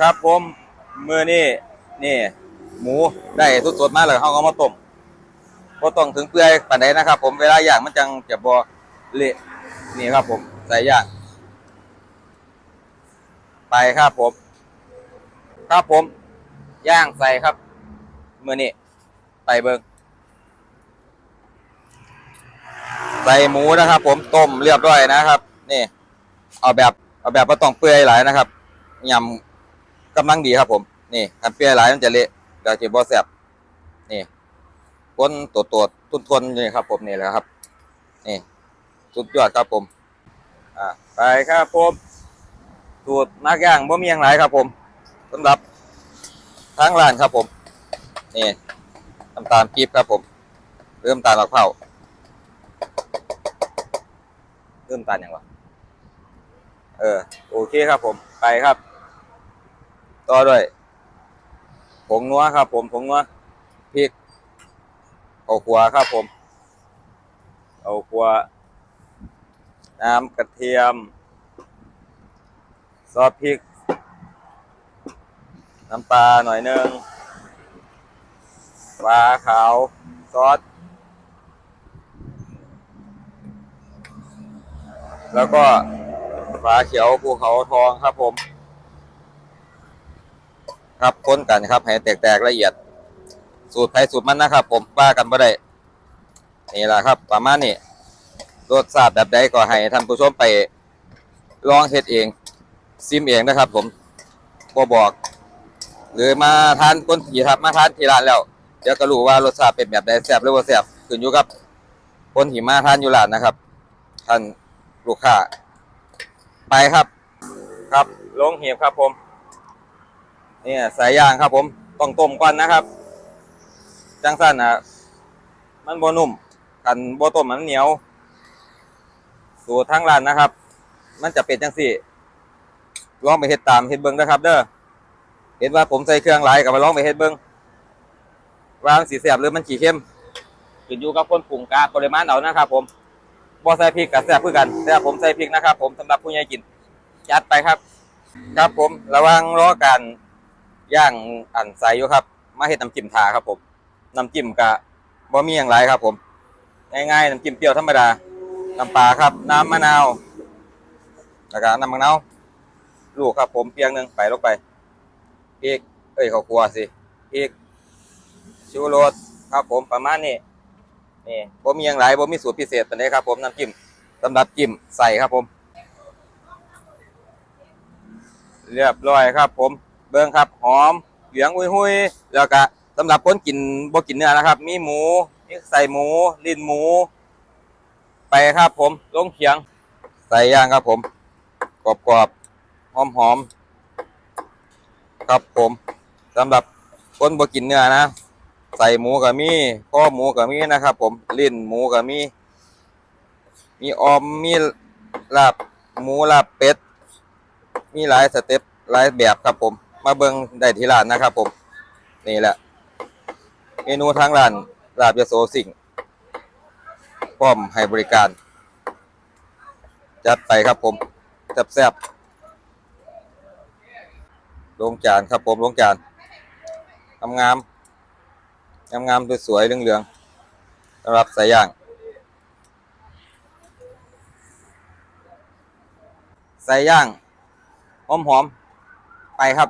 ครับผมมือนี่นี่ หมูได้สดๆมาเลยเขาก็มาต้มก็ต้องถึงเปื่อยปานใดนะครับ ผมเวลาย่างมันจังจะบ่เละนี่ครับผมใส่ย่างไปครับผม ครับผม ย่างใส่ครับมือนี่ไปเบิงใส่หมูนะครับ ผมต้มเรียบร้อยนะครับ นี่ เอาแบบเอาแบบว่าต้องเปื่อยหลายนะครับยำ กำลังดีครับผม นี่ถ้าเปื่อยหลายมันจะเละเดี๋ยวจะบ่แซ่บนี่ก้นตัวตัวทุนทนนี่ครับ ผมนี่แหละครับ นี่สุดยอดครับผม อ่าไปครับผมสูตรนักย่างบ่มีอย่างไรครับ ผมสำหรับทางร้านครับผม นี่น้ำตาลปี๊บครับผม เริ่มตาลมะพร้าวเริ่มตาลอย่างวะเออ โอเคครับผม ไปครับ ต่อด้วยผงนัวครับ ผมผงนัวพริกเอาขัวครับ ผมเอาขัวน้ำกระเทียม ซอสพริก น้ำปลาหน่อยหนึงปลาขาว ซอส แล้วก็ปลาเขียวภูเขาทองครับผม ครับค้นกันครับให้แตกๆละเอียด สูตรไทยสูตรมันนะครับ ผมว่ากันบ่ได้นี่แหละครับ ประมาณนี้รสชาติแบบใดก็ให้ท่านผู้ชมไปลองเฮ็ดเอง ซิมเองนะครับ ผมบ่บอก หรือมาทานคนที่ทับมาทานที่ร้านแล้วเดี๋ยวก็รู้ว่ารสชาติเป็นแบบใดแซ่บหรือว่าแซ่บขึ้นอยู่กับคนที่มาทานอยู่ร้านนะครับ ท่านลูกค้าไปครับ ครับลงเหีบครับผม เนี่ยสายยางครับผมต้องต้มก่อนนะครับ จังสั้นนะมันบนุ่มกันบต้มมันเหนียว สูตรทางร้านนะครับ มันจะเป็นจังสี่ลองไปเฮ็ดตามเฮ็ดเบิ่งนะครับ เด้อเห็นว่าผมใส่เครื่องหลายกับมาลองไปเฮ็ดเบิ่งว่ามันสีแสบหรือมันขี้เค็มขึ้นอยู่กับคนปรุงกาปริมาณเอานะครับ ผมบ่ใส่พริกกับแซ่บคือกันแต่ผมใส่พริกนะครับ ผมสำหรับผู้ใหญ่กินจัดไปครับ ครับผมระวังรอการ ย่างอันใสอยู่ครับ มาเฮ็ดน้ำจิ้มทาครับผมน้ำจิ้มกะบ่มีอย่างไรครับผมง่ายๆน้ำจิ้มเปรี้ยวธรรมดาน้ำปลาครับ น้ำมะนาวแล้วก็น้ำมะนาวลูกครับผมเพียงหนึ่งไปลงไปพริกเอ้ยข้าวคั่วสิพริกชูรสครับผมประมาณนี้นี่บ่มีอย่างไรบ่มีสูตรพิเศษปานใดครับ ผมน้ำจิ้มสำหรับจิ้มใส่ครับผม เรียบร้อยครับผม เบิ้งครับหอมเหลืองหุยหุยๆแล้วก็สำหรับคนกินบ่กินเนื้อนะครับ มีหมูมีใส่หมูลิ้นหมู ไปครับผมลงเขียง ใส่ย่างครับผม กรอบกรอบหอมหอมๆครับผมสำหรับคนบ่กินเนื้อนะใส่หมูกับมีข้อหมูกับมีนะครับ ผมลิ้นหมูกับมี มีออมมีลาบหมูลาบเป็ด มีหลายสเต็ปหลายแบบครับผม มาเบิงได้ที่ร้านนะครับผม นี่แหละ เมนูทางร้านลาบยโสสิงพร้อมให้บริการ จัดไปครับผมแซ่บๆลงจานครับผมลงจานงามงามงามงามๆสวยๆเหลืองๆสำหรับสายย่าง ใส่ย่างหอมๆ ไปครับ